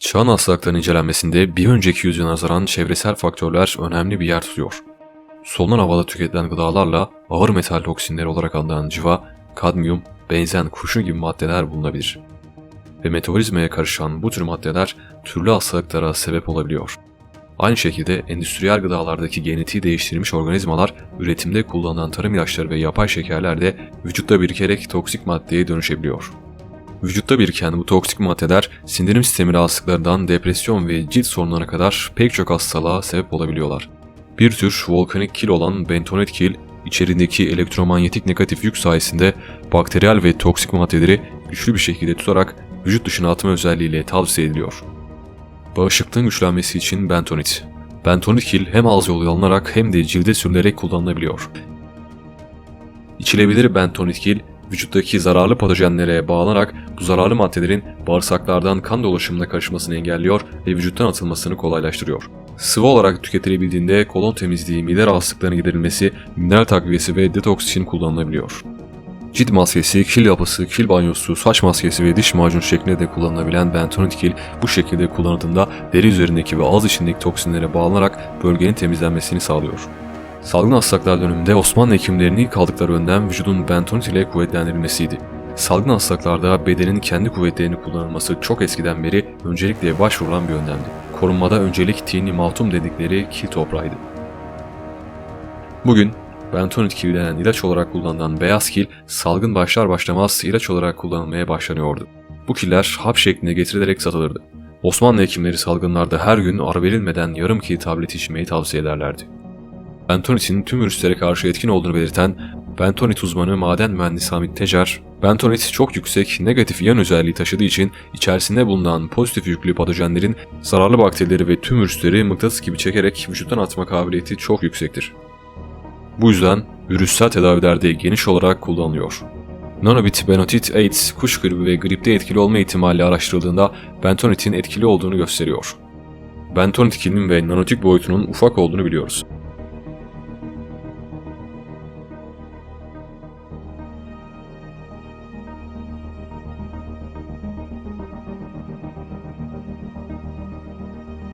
Çağın hastalıkların incelenmesinde bir önceki yüzyıla nazaran çevresel faktörler önemli bir yer tutuyor. Solunan havada tüketilen gıdalarla ağır metal toksinleri olarak adlanan civa, kadmiyum, benzen, kurşun gibi maddeler bulunabilir. Ve metabolizmaya karışan bu tür maddeler türlü hastalıklara sebep olabiliyor. Aynı şekilde endüstriyel gıdalardaki genetiği değiştirilmiş organizmalar üretimde kullanılan tarım ilaçları ve yapay şekerler de vücutta birikerek toksik maddeye dönüşebiliyor. Vücutta biriken bu toksik maddeler sindirim sistemi rahatsızlıklarından depresyon ve cilt sorunlarına kadar pek çok hastalığa sebep olabiliyorlar. Bir tür volkanik kil olan bentonit kil, içerindeki elektromanyetik negatif yük sayesinde bakteriyel ve toksik maddeleri güçlü bir şekilde tutarak vücut dışına atma özelliğiyle tavsiye ediliyor. Bağışıklığın güçlenmesi için bentonit. Bentonit kil hem ağız yolu alınarak hem de cilde sürülerek kullanılabiliyor. İçilebilir bentonit kil, vücuttaki zararlı patojenlere bağlanarak bu zararlı maddelerin bağırsaklardan kan dolaşımına karışmasını engelliyor ve vücuttan atılmasını kolaylaştırıyor. Sıvı olarak tüketilebildiğinde kolon temizliği, mide rahatsızlıklarının giderilmesi, mineral takviyesi ve detoks için kullanılabiliyor. Cilt maskesi, kil yapısı, kil banyosu, saç maskesi ve diş macunu şeklinde de kullanılabilen bentonit kil bu şekilde kullanıldığında deri üzerindeki ve ağız içindeki toksinlere bağlanarak bölgenin temizlenmesini sağlıyor. Salgın hastalıklar döneminde Osmanlı hekimlerinin ilk aldıkları önlem vücudun bentonit ile kuvvetlendirilmesiydi. Salgın hastalıklarda bedenin kendi kuvvetlerini kullanılması çok eskiden beri öncelikle başvurulan bir yöntemdi. Korunmada öncelik tini maltum dedikleri kil toprağıydı. Bugün bentonit kil denen ilaç olarak kullanılan beyaz kil salgın başlar başlamaz ilaç olarak kullanılmaya başlanıyordu. Bu killer hap şeklinde getirilerek satılırdı. Osmanlı hekimleri salgınlarda her gün ara verilmeden yarım kil tablet içmeyi tavsiye ederlerdi. Bentonitin tüm virüslere karşı etkin olduğunu belirten bentonit uzmanı maden mühendisi Hamit Tecer, bentonit çok yüksek negatif iyon özelliği taşıdığı için içerisinde bulunan pozitif yüklü patojenlerin zararlı bakterileri ve tüm virüsleri mıknatıs gibi çekerek vücuttan atma kabiliyeti çok yüksektir. Bu yüzden virüssel tedavilerde geniş olarak kullanılıyor. Nanobit benotit AIDS, kuş gribi ve gripte etkili olma ihtimali araştırıldığında bentonitin etkili olduğunu gösteriyor. Bentonit kilinin ve nanotik boyutunun ufak olduğunu biliyoruz.